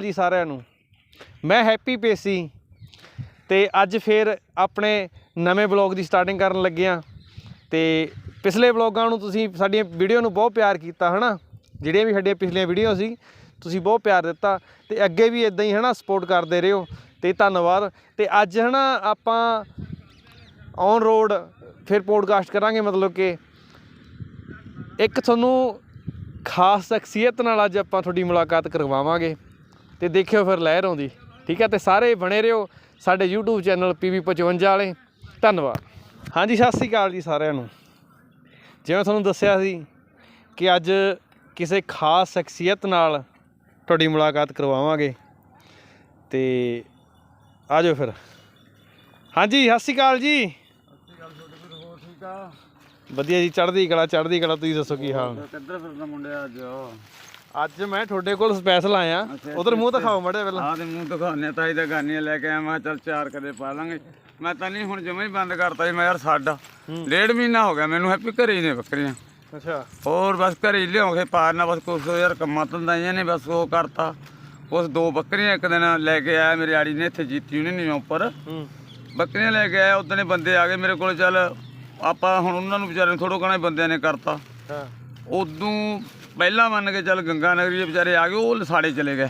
ਜੀ ਸਾਰਿਆਂ ਨੂੰ। ਮੈਂ ਹੈਪੀ ਪੇਸੀ ਤੇ ਅੱਜ ਫੇਰ ਆਪਣੇ ਨਵੇਂ ਬਲੌਗ ਦੀ ਸਟਾਰਟਿੰਗ ਕਰਨ ਲੱਗੇ ਆ। ਤੇ ਪਿਛਲੇ ਬਲੌਗਾਂ ਨੂੰ ਤੁਸੀਂ ਸਾਡੀਆਂ ਵੀਡੀਓ ਨੂੰ ਬਹੁਤ ਪਿਆਰ ਕੀਤਾ, ਹਨਾ? ਜਿਹੜੀਆਂ ਵੀ ਸਾਡੀਆਂ ਪਿਛਲੀਆਂ ਵੀਡੀਓ ਸੀ, ਤੁਸੀਂ ਬਹੁਤ ਪਿਆਰ ਦਿੱਤਾ। ਤੇ ਅੱਗੇ ਵੀ ਇਦਾਂ ਹੀ, ਹਨਾ ਸਪੋਰਟ ਕਰਦੇ ਰਹੋ। ਤੇ ਧੰਨਵਾਦ। ਤੇ ਅੱਜ, ਹਨਾ, ਆਪਾਂ ਔਨ ਰੋਡ ਫਿਰ ਪੋਡਕਾਸਟ ਕਰਾਂਗੇ, ਮਤਲਬ ਕਿ ਇੱਕ ਤੁਹਾਨੂੰ ਖਾਸ ਸ਼ਖਸੀਅਤ ਨਾਲ ਅੱਜ ਆਪਾਂ ਤੁਹਾਡੀ ਮੁਲਾਕਾਤ ਕਰਵਾਵਾਂਗੇ। ਤੇ ਦੇਖਿਓ ਫਿਰ ਲਹਿਰ ਆਉਂਦੀ। ਠੀਕ ਹੈ ਤੇ ਸਾਰੇ ਬਣੇ ਰਹੋ ਸਾਡੇ YouTube ਚੈਨਲ PV55 ਵਾਲੇ। ਧੰਨਵਾਦ। ਹਾਂਜੀ ਸਤਿ ਸ੍ਰੀ ਅਕਾਲ ਜੀ ਸਾਰਿਆਂ ਨੂੰ। ਜਿਵੇਂ ਤੁਹਾਨੂੰ ਦੱਸਿਆ ਸੀ ਕਿ ਅੱਜ ਕਿਸੇ ਖਾਸ ਸ਼ਖਸੀਅਤ ਨਾਲ ਤੁਹਾਡੀ ਮੁਲਾਕਾਤ ਕਰਵਾਵਾਂਗੇ। ਤੇ ਆ ਜਾਓ ਫਿਰ। ਹਾਂਜੀ ਸਤਿ ਸ੍ਰੀ ਅਕਾਲ ਜੀ। ਹੋਰ ਠੀਕ ਆ ਵਧੀਆ ਜੀ ਚੜ੍ਹਦੀ ਕਲਾ ਚੜ੍ਹਦੀ ਕਲਾ ਤੁਸੀਂ ਦੱਸੋ ਕੀ ਹਾਲ? ਕਿੱਧਰ ਫਿਰਦਾ ਮੁੰਡਿਆ ਅੱਜ? ਅੱਜ ਮੈਂ ਤੁਹਾਡੇ ਕੋਲ ਸਪੈਸ਼ਲ ਆਇਆ। ਉਧਰ ਮੂੰਹ ਦਿਖਾਓ ਮੜੇ ਪਹਿਲਾਂ। ਆਹ ਤੇ ਮੂੰਹ ਦਿਖਾਉਣੇ ਤਾਈ ਦਾ ਗਾਨੀਆਂ ਲੈ ਕੇ ਆਇਆ ਮੈਂ ਚੱਲ ਚਾਰ ਕਦੇ ਪਾ ਲਾਂਗੇ। ਮੈਂ ਤਾਂ ਨਹੀਂ ਹੁਣ ਜਮਾ ਹੀ ਬੰਦ ਕਰਤਾ ਜੀ ਮੈਂ ਯਾਰ ਸਾਡਾ ਡੇਢ ਮਹੀਨਾ ਹੋ ਗਿਆ ਮੈਨੂੰ ਹੈਪੀ ਘਰੇ ਹੀ ਨੇ ਬੱਕਰੀਆਂ। ਅੱਛਾ। ਹੋਰ ਬਸ ਘਰੇ ਹੀ ਲਿਆਉਂਗੇ ਪਾਰਨਾ ਬਸ ਕੁਛ ਯਾਰ ਕੰਮਾਂ ਧੰਦਾਈਆਂ ਨੇ ਬਸ ਉਹ ਕਰਤਾ। ਉਸ ਦੋ ਬੱਕਰੀਆਂ ਇੱਕ ਦਿਨ ਲੈ ਕੇ ਆਇਆ ਮੇਰੇ ਆੜੀ ਨੇ ਇੱਥੇ ਜੀਤੀ ਉਹਨੇ ਨਹੀਂ ਉੱਪਰ। ਹੂੰ। ਬੱਕਰੀਆਂ ਲੈ ਕੇ ਆਇਆ ਉਦੋਂ ਬੰਦੇ ਆ ਗਏ ਮੇਰੇ ਕੋਲ ਚੱਲ ਆਪਾਂ ਹੁਣ ਉਹਨਾਂ ਨੂੰ ਵਿਚਾਰੇ ਨੂੰ ਥੋੜੋ ਕਹਣਾ ਬੰਦਿਆਂ ਨੇ ਕਰਤਾ। ਹਾਂ। ਉਦੋਂ ਪਹਿਲਾਂ ਮੰਨ ਕੇ ਚੱਲ ਗੰਗਾ ਨਗਰੀ ਦੇ ਵਿਚਾਰੇ ਆ ਗਏ, ਉਹ ਲਸਾੜੇ ਚਲੇ ਗਏ।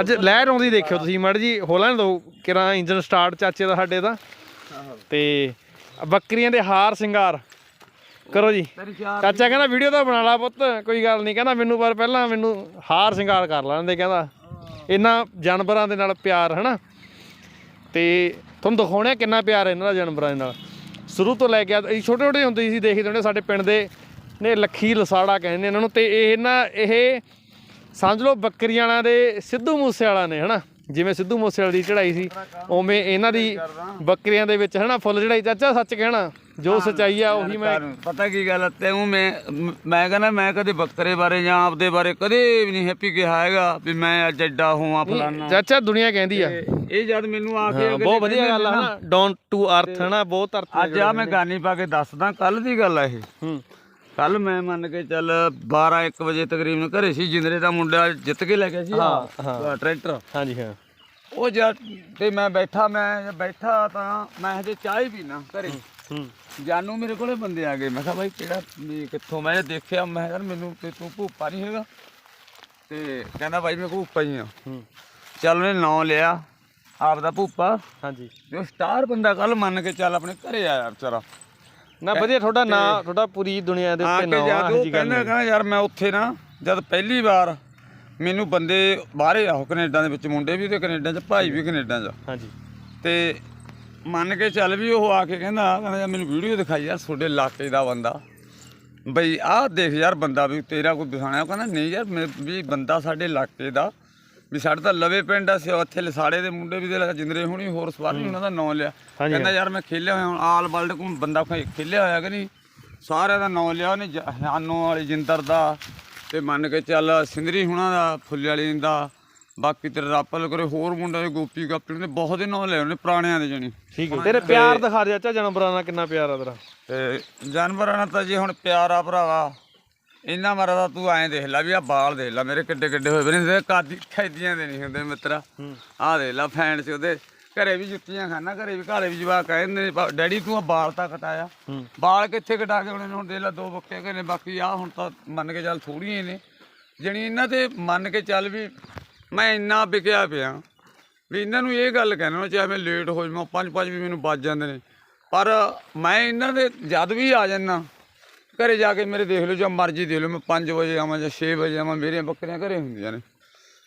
ਅੱਜ ਲਹਿਰ ਆਉਂਦੀ ਦੇਖਿਓ ਤੁਸੀਂ, ਮੜ ਜੀ ਹੋਲਾਂ ਦੋ ਕਿਰਾ ਇੰਜਨ ਸਟਾਰਟ ਚਾਚੇ ਦਾ, ਸਾਡੇ ਦਾ। ਤੇ ਬੱਕਰੀਆਂ ਦੇ ਹਾਰ ਸਿੰਗਾਰ। ਕਰੋ ਜੀ। ਚਾਚਾ ਕਹਿੰਦਾ ਵੀਡੀਓ ਤਾਂ ਬਣਾ ਲਾ ਪੁੱਤ, ਕੋਈ ਗੱਲ ਨਹੀਂ। ਕਹਿੰਦਾ ਮੈਨੂੰ ਪਰ ਪਹਿਲਾਂ ਮੈਨੂੰ ਹਾਰ ਸਿੰਗਾਰ ਕਰ ਲੈਣ ਦੇ ਕਹਿੰਦਾ। ਇਹਨਾਂ ਜਾਨਵਰਾਂ ਦੇ ਨਾਲ ਪਿਆਰ, ਹਨਾ? ਤੇ ਤੁਹਾਨੂੰ ਦਿਖਾਉਣਾ ਕਿੰਨਾ ਪਿਆਰ ਇਹਨਾਂ ਦਾ ਜਾਨਵਰਾਂ ਦੇ ਨਾਲ। ਸ਼ੁਰੂ ਤੋਂ ਲੈ ਕੇ ਅਸੀਂ ਛੋਟੇ ਛੋਟੇ ਹੁੰਦੇ ਸੀ, ਦੇਖਦੇ ਹੁੰਦੇ ਸਾਡੇ ਪਿੰਡ ਦੇ ਨੇ ਲੱਖੀ ਲਸਾੜਾ ਕਹਿੰਦੇ ਇਹਨਾਂ ਨੂੰ ਤੇ ਇਹ ਨਾ ਇਹ ਸਮਝ ਲਓ ਬੱਕਰੀਆਂ ਵਾਲਾ ਦੇ ਸਿੱਧੂ ਮੂਸੇ ਵਾਲਾ ਨੇ ਹਨਾ? ਜਿਵੇਂ ਸਿੱਧੂ ਮੂਸੇ ਵਾਲੀ ਦੀ ਚੜਾਈ ਸੀ ਉਵੇਂ ਇਹਨਾਂ ਦੀ ਬੱਕਰੀਆਂ ਦੇ ਵਿੱਚ ਹਨਾ ਫੁੱਲ ਚੜਾਈ ਚਾਚਾ ਸੱਚ ਕਹਿਣਾ ਜੋ ਸਚਾਈ ਆ ਉਹੀ ਮੈਂ ਪਤਾ ਕੀ ਗੱਲ ਹੈ ਤੈਨੂੰ ਮੈਂ ਮ- ਕਹਿੰਦਾ ਮੈਂ ਕਦੇ ਬੱਕਰੇ ਬਾਰੇ ਜਾਂ ਆਪਦੇ ਬਾਰੇ ਕਦੇ ਵੀ ਨਹੀਂ ਹੈਪੀ ਕਿਹਾ ਹੈਗਾ ਵੀ ਮੈਂ ਅੱਜ ਐਡਾ ਹੋਵਾਂ ਫਲਾਨਾ। ਚਾਚਾ ਦੁਨੀਆ ਕਹਿੰਦੀ ਆ। ਇਹ ਜਦ ਮੈਨੂੰ ਆ ਕੇ ਬਹੁਤ ਵਧੀਆ ਗੱਲ ਆ ਹਨਾ ਡੋਂਟ ਟੂ ਅਰਥ ਹਨਾ ਬਹੁਤ ਅਰਥ ਅੱਜ ਆ ਮੈਂ ਗਾਨੀ ਪਾ ਕੇ ਦੱਸਦਾ ਕੱਲ ਦੀ ਗੱਲ ਆ ਇਹ। ਹੂੰ। ਕੱਲ ਮੈਂ ਮੰਨ ਕੇ ਚੱਲ 12 1 ਵਜੇ ਤਕਰੀਬਨ ਘਰੇ ਸੀ ਜਿੰਦਰੇ ਦਾ ਮੁੰਡਾ ਜਿੱਤ ਕੇ ਲੈ ਗਿਆ ਸੀ ਹਾਂ, ਹਾਂ। ਟਰੈਕਟਰ। ਹਾਂਜੀ ਹਾਂ। ਉਹ ਜਦ ਤੇ ਮੈਂ ਬੈਠਾ ਮੈਂ ਬੈਠਾ ਤਾਂ ਮੈਂ ਹਜੇ ਚਾਹ ਹੀ ਪੀਣਾ ਘਰੇ। ਹੂੰ ਜਾਨੂ ਮੇਰੇ ਕੋਲੇ ਬੰਦੇ ਆ ਗਏ। ਮੈਂ ਕਿਹਾ ਬਾਈ ਕਿਹੜਾ ਵੀ ਕਿੱਥੋਂ? ਮੈਂ ਦੇਖਿਆ ਮੈਂ ਕਿਹਾ ਯਾਰ ਮੈਨੂੰ ਤੇ ਤੂੰ ਭੂਪਾ ਨਹੀਂ ਹੈਗਾ। ਤੇ ਕਹਿੰਦਾ ਬਾਈ ਮੈਂ ਭੂਪਾ ਹੀ ਆ। ਹੂੰ। ਚੱਲ ਉਹਨੇ ਨਾਂ ਲਿਆ ਆਪ ਦਾ ਭੂਪਾ। ਹਾਂਜੀ। ਜੋ ਸਟਾਰ ਬੰਦਾ ਕੱਲ ਮੰਨ ਕੇ ਚੱਲ ਆਪਣੇ ਘਰੇ ਆਇਆ ਵਿਚਾਰਾ। ਨਾ ਵਧੀਆ ਤੁਹਾਡਾ ਨਾਂ ਤੁਹਾਡਾ ਪੂਰੀ ਦੁਨੀਆ ਦੇ ਉੱਤੇ ਨਾਂ ਜਦ ਆ ਉਹ ਜੀ ਗੱਲ ਕਹਿੰਦਾ ਕਹਿੰਦਾ ਯਾਰ ਮੈਂ ਉੱਥੇ ਨਾ ਜਦ ਪਹਿਲੀ ਵਾਰ ਮੈਨੂੰ ਬੰਦੇ ਬਾਹਰੇ ਆਹੋ ਕੈਨੇਡਾ ਦੇ ਵਿੱਚ ਮੁੰਡੇ ਵੀ ਤੇ ਕੈਨੇਡਾ 'ਚ ਭਾਈ ਵੀ ਕੈਨੇਡਾ 'ਚ। ਹਾਂਜੀ। ਤੇ ਮੰਨ ਕੇ ਚੱਲ ਵੀ ਉਹ ਆ ਕੇ ਕਹਿੰਦਾ ਕਹਿੰਦਾ ਯਾਰ ਮੈਨੂੰ ਵੀਡੀਓ ਦਿਖਾਈ ਯਾਰ ਤੁਹਾਡੇ ਇਲਾਕੇ ਦਾ ਬੰਦਾ। ਬਈ ਆਹ ਦੇਖ ਯਾਰ ਬੰਦਾ ਵੀ ਤੇਰਾ ਕੋਈ ਦਿਖਾਣਾ ਉਹ ਕਹਿੰਦਾ ਨਹੀਂ ਯਾਰ ਵੀ ਬੰਦਾ ਸਾਡੇ ਇਲਾਕੇ ਦਾ ਵੀ ਸਾਡੇ ਤਾਂ ਲਵੇ ਪਿੰਡ ਆ ਸੇ ਉੱਥੇ ਲਸਾੜੇ ਦੇ ਮੁੰਡੇ ਵੀ ਦੇ ਜਿੰਦਰੇ ਹੋਣੀ ਹੋਰ ਸਵਾਰੀ ਉਹਨਾਂ ਦਾ ਨਾਂ ਲਿਆ। ਕਹਿੰਦਾ ਯਾਰ ਮੈਂ ਖੇਲਿਆ ਹੋਇਆ ਹੁਣ ਆਲ ਵਰਲਡ ਕੋਲ ਬੰਦਾ ਖੇਲਿਆ ਹੋਇਆ ਕਿ ਨਹੀਂ? ਸਾਰਿਆਂ ਦਾ ਨਾਂ ਲਿਆ ਉਹਨੇ ਹਾਨੋ ਵਾਲੀ ਜਿੰਦਰ ਦਾ ਤੇ ਮੰਨ ਕੇ ਚੱਲ ਸਿੰਦਰੀ ਹੁਣਾਂ ਦਾ ਫੁੱਲੇ ਵਾਲੀ ਦਾ ਬਾਕੀ ਤੇਰੇ ਰਾਪਲ ਕਰੇ ਹੋਰ ਮੁੰਡੇ ਦੇ ਗੋਪੀ ਗਾਪੀ ਨੇ ਬਹੁਤ ਦੇ ਨਾਂ ਲਏ ਉਹਨੇ ਪੁਰਾਣਿਆਂ ਦੇ ਜਣੀ। ਠੀਕ ਹੈ ਤੇਰੇ ਪਿਆਰ ਦਿਖਾ ਦੇ ਚਾਚਾ ਜਾਨਵਰਾਂ ਨਾਲ ਕਿੰਨਾ ਪਿਆਰ ਆ ਤੇਰਾ। ਤੇ ਜਾਨਵਰਾਂ ਨਾਲ ਤਾਂ ਜੇ ਹੁਣ ਪਿਆਰ ਆ ਭਰਾਵਾ ਇੰਨਾ ਮਾਰਾ ਤਾਂ ਤੂੰ ਐਂ ਦੇਖ ਲੈ ਵੀ ਆ ਬਾਲ ਦੇਖ ਲੈ ਮੇਰੇ ਕਿੱਡੇ ਕਿੱਡੇ ਹੋਏ ਬਣੇ ਤੇ ਕਾਦੀ ਖੈਦੀਆਂ ਦੇ ਨਹੀਂ ਹੁੰਦੇ ਮਿੱਤਰਾ। ਆਹ ਦੇਖ ਲੈ ਫੈਨ ਚ ਉਹਦੇ ਘਰੇ ਵੀ ਜੁੱਤੀਆਂ ਖਾਣਾ ਘਰੇ ਵੀ ਘਾਲੇ ਵੀ ਜਵਾ ਕਹਿੰਦੇ ਡੈਡੀ ਤੂੰ ਆ ਬਾਲ ਤਾਂ ਕਟਾਇਆ। ਬਾਲ ਕਿੱਥੇ ਕਟਾ ਕੇ ਉਹਨੇ ਹੁਣ ਦੇਖ ਲੈ ਦੋ ਬੱਕੇ ਘਰੇ ਨੇ ਬਾਕੀ ਆ ਹੁਣ ਤਾਂ ਮੰਨ ਕੇ ਚੱਲ ਥੋੜੀਆਂ ਹੀ ਨੇ। ਜਣੀ ਇਹਨਾਂ ਤੇ ਮੰਨ ਕੇ ਚੱਲ ਵੀ ਮੈਂ ਇੰਨਾ ਵਿਕਿਆ ਪਿਆ ਵੀ ਇਹਨਾਂ ਨੂੰ ਇਹ ਗੱਲ ਕਹਿਣਾ ਚਾਹੇ ਮੈਂ ਲੇਟ ਹੋ ਜਾਵਾਂ ਪੰਜ ਪੰਜ ਵੀ ਮੈਨੂੰ ਵੱਜ ਜਾਂਦੇ ਨੇ। ਪਰ ਮੈਂ ਇਹਨਾਂ ਦੇ ਜਦ ਵੀ ਆ ਜਾਂਦਾ ਘਰੇ ਜਾ ਕੇ ਮੇਰੇ ਦੇਖ ਲਓ ਜੋ ਮਰਜ਼ੀ ਦੇਖ ਲਓ ਮੈਂ 5 ਵਜੇ ਆਵਾਂ ਜਾਂ 6 ਵਜੇ ਆਵਾਂ ਮੇਰੀਆਂ ਬੱਕਰੀਆਂ ਘਰੇ ਹੁੰਦੀਆਂ ਨੇ।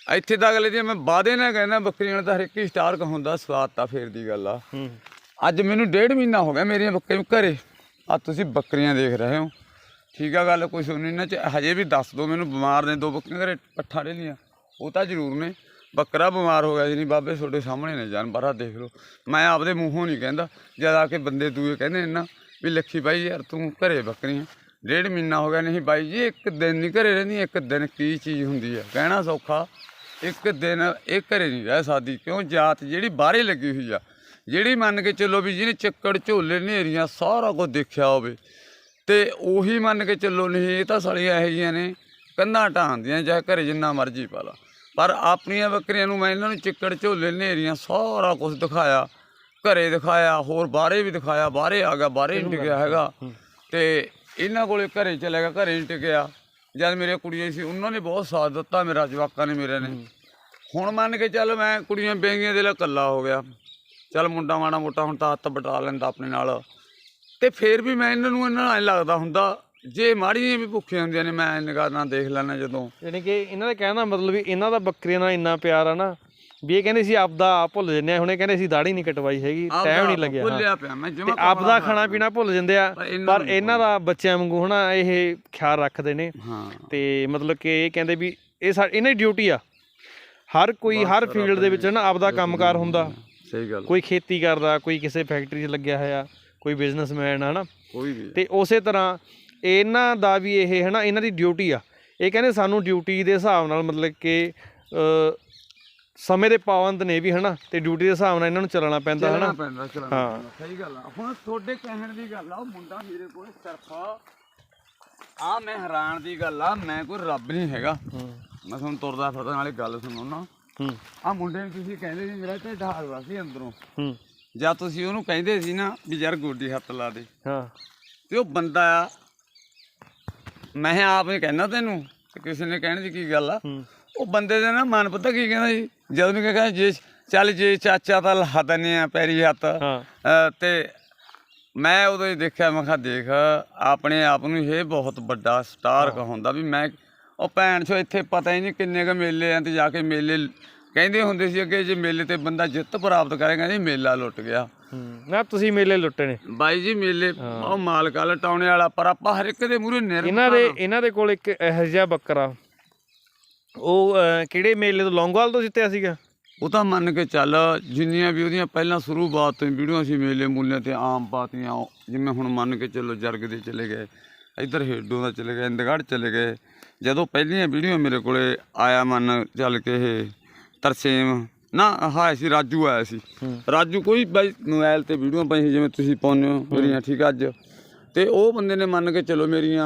ਇੱਥੇ ਤੱਕ ਲੈ ਦੀ ਮੈਂ ਵਾਦੇ ਨਾਲ ਕਹਿੰਦਾ ਬੱਕਰੀਆਂ ਨਾਲ ਤਾਂ ਹਰ ਇੱਕ ਹੀ ਸਟਾਰ ਕ ਹੁੰਦਾ ਸਵਾਦ ਤਾਂ ਫੇਰ ਦੀ ਗੱਲ ਆ। ਅੱਜ ਮੈਨੂੰ ਡੇਢ ਮਹੀਨਾ ਹੋ ਗਿਆ ਮੇਰੀਆਂ ਬੱਕਰੀਆਂ ਘਰੇ। ਆ ਤੁਸੀਂ ਬੱਕਰੀਆਂ ਦੇਖ ਰਹੇ ਹੋ। ਠੀਕ ਆ ਗੱਲ ਕੋਈ ਸੁਣੀ ਨਾ ਚ ਹਜੇ ਵੀ ਦੱਸ ਦਿਓ ਮੈਨੂੰ ਬਿਮਾਰ ਨੇ ਦੋ ਬੱਕਰੀਆਂ ਘਰੇ ਪੱਠਾ ਲੈ ਲੀਆਂ ਉਹ ਤਾਂ ਜ਼ਰੂਰ ਨੇ। ਬੱਕਰਾ ਬਿਮਾਰ ਹੋ ਗਿਆ ਜੀ ਨਹੀਂ ਬਾਬੇ ਤੁਹਾਡੇ ਸਾਹਮਣੇ ਨੇ ਜਾਨਵਰ ਆ ਦੇਖ ਲਓ। ਮੈਂ ਆਪਦੇ ਮੂੰਹੋਂ ਨਹੀਂ ਕਹਿੰਦਾ ਜਦ ਆ ਕੇ ਬੰਦੇ ਦੂਏ ਕਹਿੰਦੇ ਨੇ ਨਾ ਵੀ ਲੱਖੀ ਬਾਈ ਯਾਰ ਤੂੰ ਘਰੇ ਬੱਕਰੀਆਂ। ਡੇਢ ਮਹੀਨਾ ਹੋ ਗਿਆ ਨਹੀਂ ਬਾਈ ਜੀ ਇੱਕ ਦਿਨ ਨਹੀਂ ਘਰੇ ਰਹਿੰਦੀ ਇੱਕ ਦਿਨ ਕੀ ਚੀਜ਼ ਹੁੰਦੀ ਆ? ਕਹਿਣਾ ਸੌਖਾ। ਇੱਕ ਦਿਨ ਇਹ ਘਰੇ ਨਹੀਂ ਰਹਿ ਸਕਦੀ ਕਿਉਂ? ਜਾਤ ਜਿਹੜੀ ਬਾਹਰੇ ਲੱਗੀ ਹੋਈ ਆ ਜਿਹੜੀ ਮੰਨ ਕੇ ਚੱਲੋ ਵੀ ਜਿਹਨੇ ਚੱਕੜ ਝੋਲੇ ਨੇਰੀਆਂ ਸਾਰਾ ਕੁਝ ਦੇਖਿਆ ਹੋਵੇ ਤੇ ਉਹੀ ਮੰਨ ਕੇ ਚੱਲੋ ਨਹੀਂ ਇਹ ਤਾਂ ਸਾਲੀਆਂ ਇਹੋ ਜਿਹੀਆਂ ਨੇ ਕੰਧਾਂ ਢਾਂਦੀਆਂ ਚਾਹੇ ਘਰੇ ਜਿੰਨਾ ਮਰਜ਼ੀ ਪਾ ਲਾ। ਪਰ ਆਪਣੀਆਂ ਬੱਕਰੀਆਂ ਨੂੰ ਮੈਂ ਇਹਨਾਂ ਨੂੰ ਚਿੱਕੜ ਝੋਲੇ ਨੇਰੀਆਂ ਸਾਰਾ ਕੁਝ ਦਿਖਾਇਆ ਘਰੇ ਦਿਖਾਇਆ ਹੋਰ ਬਾਹਰੇ ਵੀ ਦਿਖਾਇਆ ਬਾਹਰੇ ਆ ਗਿਆ ਬਾਹਰੇ ਨਹੀਂ ਟਿਕਿਆ ਹੈਗਾ। ਤੇ ਇਹਨਾਂ ਕੋਲੇ ਘਰੇ ਚਲੇ ਗਿਆ, ਘਰੇ ਨਹੀਂ ਟਿਕਿਆ। ਜਦ ਮੇਰੇ ਕੁੜੀਆਂ ਸੀ, ਉਹਨਾਂ ਨੇ ਬਹੁਤ ਸਾਥ ਦਿੱਤਾ ਮੇਰਾ, ਜਵਾਕਾਂ ਨੇ ਮੇਰੇ ਨੇ। ਹੁਣ ਮੰਨ ਕੇ ਚੱਲ ਮੈਂ ਕੁੜੀਆਂ ਬੇਗੀਆਂ ਦੇ ਲਈ ਇਕੱਲਾ ਹੋ ਗਿਆ। ਚੱਲ ਮੁੰਡਾ ਮਾੜਾ ਮੋਟਾ ਹੁਣ ਤਾਂ ਹੱਥ ਬਟਾ ਲੈਂਦਾ ਆਪਣੇ ਨਾਲ। ਤੇ ਫੇਰ ਵੀ ਮੈਂ ਇਹਨਾਂ ਨੂੰ, ਇਹਨਾਂ ਨਾਲ ਐਂ ਲੱਗਦਾ ਹੁੰਦਾ, ਜੇ ਮਾੜੀਆਂ ਵੀ ਭੁੱਖੀਆਂ ਹੁੰਦੀਆਂ ਨੇ, ਮੈਂ ਨਿਗਾਹ ਨਾਲ ਦੇਖ ਲੈਣਾ ਜਦੋਂ। ਯਾਨੀ ਕਿ ਇਹਨਾਂ ਦਾ ਕਹਿਣ ਦਾ ਮਤਲਬ ਵੀ ਇਹਨਾਂ ਦਾ ਬੱਕਰੀਆਂ ਨਾਲ ਇੰਨਾ ਪਿਆਰ ਆ ਨਾ ਵੀ ਇਹ ਕਹਿੰਦੇ ਸੀ ਆਪਦਾ ਆਪ ਭੁੱਲ ਜੰਨੇ ਹੁਣ ਇਹ ਕਹਿੰਦੇ ਸੀ ਦਾੜੀ ਨਹੀਂ ਕਟਵਾਈ ਹੈਗੀ ਟਾਈਮ ਨਹੀਂ ਲੱਗਿਆ। ਭੁੱਲਿਆ ਪਿਆ ਮੈਂ ਆਪਦਾ ਖਾਣਾ ਪੀਣਾ ਭੁੱਲ ਜਾਂਦੇ ਆ ਪਰ ਇਹਨਾਂ ਦਾ ਬੱਚਿਆਂ ਵਾਂਗੂ ਹਨਾ ਇਹ ਖਿਆਲ ਰੱਖਦੇ ਨੇ। ਤੇ ਮਤਲਬ ਕਿ ਇਹ ਕਹਿੰਦੇ ਵੀ ਇਹ ਇਹਨਾਂ ਦੀ ਡਿਊਟੀ ਆ। ਹਰ ਕੋਈ ਹਰ ਫੀਲਡ ਦੇ ਵਿੱਚ ਨਾ ਆਪਦਾ ਕੰਮਕਾਰ ਹੁੰਦਾ। ਸਹੀ ਗੱਲ ਕੋਈ ਖੇਤੀ ਕਰਦਾ ਕੋਈ ਕਿਸੇ ਫੈਕਟਰੀ 'ਚ ਲੱਗਿਆ ਹੋਇਆ ਕੋਈ ਬਿਜ਼ਨਸਮੈਨ ਹਨਾ। ਕੋਈ ਵੀ ਤੇ ਉਸੇ ਤਰ੍ਹਾਂ ਇਹਨਾਂ ਦਾ ਵੀ ਇਹ ਹਨਾ ਇਹਨਾਂ ਦੀ ਡਿਊਟੀ ਆ। ਇਹ ਕਹਿੰਦੇ ਸਾਨੂੰ ਡਿਊਟੀ ਦੇ ਹਿਸਾਬ ਨਾਲ ਮਤਲਬ ਕਿ ਸਮੇਂ ਦੇ ਪਾਬੰਦ ਨੇ ਵੀ ਹਨਾ? ਤੇ ਡਿਊਟੀ ਦੇ ਹਿਸਾਬ ਨਾਲ ਇਹਨਾਂ ਨੂੰ ਚੱਲਣਾ ਪੈਂਦਾ ਹਨਾ? ਪੈਂਦਾ ਹਾਂ। ਪੈਂਦਾ। ਸਹੀ ਗੱਲ ਆ। ਹੁਣ ਤੁਹਾਡੇ ਕਹਿਣ ਦੀ ਗੱਲ ਆ ਉਹ ਮੁੰਡਾ ਮੇਰੇ ਕੋਲ ਸਿਰਫ ਆ। ਮੈਂ ਹੈਰਾਨ ਦੀ ਗੱਲ ਆ ਮੈਂ ਕੋਈ ਰੱਬ ਨਹੀਂ ਹੈਗਾ। ਹੂੰ। ਮੈਂ ਤੁਹਾਨੂੰ ਤੁਰਦਾ ਫਿਰਦਾ ਨਾਲੇ ਗੱਲ ਸੁਣੋ ਨਾ ਹੂੰ। ਆ ਮੁੰਡੇ ਨੂੰ ਤੁਸੀਂ ਕਹਿੰਦੇ ਸੀ ਮੇਰਾ ਢਿੱਡ ਹਾਰਦਾ ਸੀ ਅੰਦਰੋਂ। ਹੂੰ। ਜਾਂ ਤੁਸੀਂ ਉਹਨੂੰ ਕਹਿੰਦੇ ਸੀ ਨਾ ਵੀ ਯਾਰ ਗੋਡੀ ਹੱਥ ਲਾ ਦੇ। ਹਾਂ। ਤੇ ਉਹ ਬੰਦਾ ਆ ਮੈਂ ਆਪ ਹੀ ਕਹਿਣਾ ਤੈਨੂੰ ਤੇ ਕਿਸੇ ਨੇ ਕਹਿਣ ਦੀ ਕੀ ਗੱਲ ਆ? ਹੂੰ। ਉਹ ਬੰਦੇ ਦੇ ਨਾ ਮਨ ਪਤਾ ਕੀ ਕਹਿੰਦਾ ਜੀ? ਜਦੋਂ ਨੂੰ ਕਹਿੰਦਾ ਜੇ ਚੱਲ ਜੇ ਚਾਚਾ ਤਾਂ ਲਾ ਦਿੰਦੇ ਆ ਪੈਰੀ ਹੱਥ। ਤੇ ਮੈਂ ਉਦੋਂ ਹੀ ਦੇਖਿਆ ਮੈਂ ਕਿਹਾ ਦੇਖ ਆਪਣੇ ਆਪ ਨੂੰ ਇਹ ਬਹੁਤ ਵੱਡਾ ਸਟਾਰ ਕਹਾਉਂਦਾ ਵੀ ਮੈਂ ਉਹ ਭੈਣ ਚੋ ਇੱਥੇ ਪਤਾ ਹੀ ਨਹੀਂ ਕਿੰਨੇ ਕ ਮੇਲੇ ਆ ਤੇ ਜਾ ਕੇ ਮੇਲੇ ਕਹਿੰਦੇ ਹੁੰਦੇ ਸੀ ਅੱਗੇ ਜੇ ਮੇਲੇ ਤੇ ਬੰਦਾ ਜਿੱਤ ਪ੍ਰਾਪਤ ਕਰੇਗਾ ਜੀ ਮੇਲਾ ਲੁੱਟ ਗਿਆ। ਨਾ ਤੁਸੀਂ ਮੇਲੇ ਲੁੱਟੇ ਨੇ। ਬਾਈ ਜੀ ਮੇਲੇ ਉਹ ਮਾਲਕਾ ਲਟਾਉਣੇ ਵਾਲਾ ਪਰ ਆਪਾਂ ਹਰ ਇੱਕ ਦੇ ਮੂਹਰੇ ਨਿਰ ਇਹਨਾਂ ਦੇ ਇਹਨਾਂ ਦੇ ਕੋਲ ਇੱਕ ਇਹੋ ਜਿਹਾ ਬੱਕਰਾ। ਉਹ ਕਿਹੜੇ ਮੇਲੇ ਤੋਂ ਲੌਂਗੋਵਾਲ ਤੋਂ ਜਿੱਤਿਆ ਸੀਗਾ? ਉਹ ਤਾਂ ਮੰਨ ਕੇ ਚੱਲ ਜਿੰਨੀਆਂ ਵੀ ਉਹਦੀਆਂ ਪਹਿਲਾਂ ਸ਼ੁਰੂਆਤ ਤੋਂ ਹੀ ਵੀਡੀਓ ਸੀ ਮੇਲੇ ਮੂਲਿਆਂ ਤੇ ਆਮ ਪਾਤੀਆਂ ਉਹ ਜਿਵੇਂ ਹੁਣ ਮੰਨ ਕੇ ਚੱਲੋ ਜਰਗ ਦੇ ਚਲੇ ਗਏ ਇੱਧਰ ਹੇਡੋਂ ਦਾ ਚਲੇ ਗਏ ਇੰਦਗੜ੍ਹ ਚਲੇ ਗਏ ਜਦੋਂ ਪਹਿਲੀਆਂ ਵੀਡੀਓ ਮੇਰੇ ਕੋਲੇ ਆਇਆ ਮੰਨ ਚੱਲ ਕੇ ਇਹ ਤਰਸੇਮ ਨਾ ਹਾਂ ਸੀ ਰਾਜੂ ਆਇਆ ਸੀ। ਰਾਜੂ ਕੋਈ ਬਾਈ ਮੋਬਾਈਲ ਤੇ ਵੀਡੀਓ ਪਾਈ ਸੀ ਜਿਵੇਂ ਤੁਸੀਂ ਪਾਉਂਦੇ ਹੋ ਮੇਰੀਆਂ ਠੀਕ ਆ ਅੱਜ। ਤੇ ਉਹ ਬੰਦੇ ਨੇ ਮੰਨ ਕੇ ਚੱਲੋ ਮੇਰੀਆਂ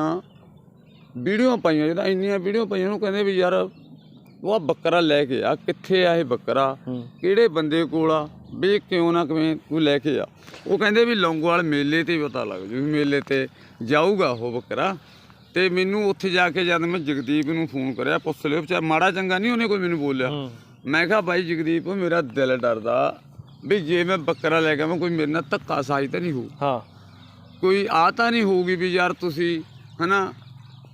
ਵੀਡੀਓ ਪਾਈਆਂ ਜਿਹੜਾ ਇੰਨੀਆਂ ਵੀਡੀਓ ਪਾਈਆਂ ਉਹਨੂੰ ਕਹਿੰਦੇ ਵੀ ਯਾਰ ਉਹ ਆਹ ਬੱਕਰਾ ਲੈ ਕੇ ਆ ਕਿੱਥੇ ਆ ਇਹ ਬੱਕਰਾ? ਕਿਹੜੇ ਬੰਦੇ ਕੋਲ ਆ? ਵੀ ਕਿਉਂ ਨਾ ਕਿਵੇਂ ਤੂੰ ਲੈ ਕੇ ਆ? ਉਹ ਕਹਿੰਦੇ ਵੀ ਲੌਂਗੋਵਾਲ ਮੇਲੇ ਤੇ ਪਤਾ ਲੱਗ ਜੂ ਵੀ ਮੇਲੇ ਤੇ ਜਾਊਗਾ ਉਹ ਬੱਕਰਾ। ਤੇ ਮੈਨੂੰ ਉੱਥੇ ਜਾ ਕੇ ਜਦ ਮੈਂ ਜਗਦੀਪ ਨੂੰ ਫੋਨ ਕਰਿਆ ਪੁੱਛ ਲਿਓ ਵਿਚਾਰ ਮਾੜਾ ਚੰਗਾ ਨਹੀਂ ਉਹਨੇ ਕੋਈ ਮੈਨੂੰ ਬੋਲਿਆ? ਮੈਂ ਕਿਹਾ ਬਾਈ ਜਗਦੀਪ ਮੇਰਾ ਦਿਲ ਡਰਦਾ ਵੀ ਜੇ ਮੈਂ ਬੱਕਰਾ ਲੈ ਕੇ ਆਵਾਂ ਕੋਈ ਮੇਰੇ ਨਾਲ ਧੱਕਾ ਸਾਈ ਤਾਂ ਨਹੀਂ ਹੋਊ। ਹਾਂ। ਕੋਈ ਆ ਤਾਂ ਨਹੀਂ ਹੋਊਗੀ ਵੀ ਯਾਰ ਤੁਸੀਂ ਹਨਾ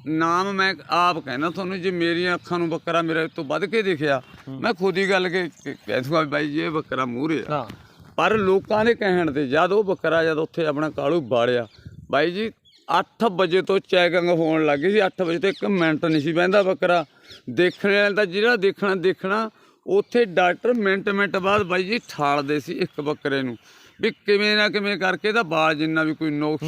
ਨਾਮ ਮੈਂ ਆਪ ਕਹਿਣਾ ਤੁਹਾਨੂੰ ਜੇ ਮੇਰੀਆਂ ਅੱਖਾਂ ਨੂੰ ਬੱਕਰਾ ਮੇਰੇ ਤੋਂ ਵੱਧ ਕੇ ਦਿਖਿਆ ਮੈਂ ਖੁਦ ਹੀ ਗੱਲ ਕੇ ਕਹਿ ਦੂੰਗਾ ਬਾਈ ਜੀ ਇਹ ਬੱਕਰਾ ਮੂਹਰੇ ਆ। ਪਰ ਲੋਕਾਂ ਦੇ ਕਹਿਣ ਤੇ ਜਦ ਉਹ ਬੱਕਰਾ ਜਦ ਉੱਥੇ ਆਪਣਾ ਕਾਲੂ ਬਾੜਿਆ ਬਾਈ ਜੀ 8 ਵਜੇ ਤੋਂ ਚੈਕਿੰਗ ਹੋਣ ਲੱਗ ਗਈ ਸੀ 8 ਵਜੇ ਤੋਂ ਇੱਕ ਮਿੰਟ ਨਹੀਂ ਸੀ ਬਹਿੰਦਾ ਬੱਕਰਾ। ਦੇਖਣ ਵਾਲਾ ਤਾਂ ਜਿਹੜਾ ਦੇਖਣਾ ਦੇਖਣਾ ਉੱਥੇ ਡਾਕਟਰ ਮਿੰਟ ਮਿੰਟ ਬਾਅਦ ਬਾਈ ਜੀ ਠਾਲਦੇ ਸੀ ਇੱਕ ਬੱਕਰੇ ਨੂੰ। ਵੀ ਕਿਵੇਂ ਨਾ ਕਿਵੇਂ ਕਰਕੇ ਇਹਦਾ ਬਾਲ ਜਿੰਨਾ ਵੀ ਕੋਈ ਨੁਕਸ।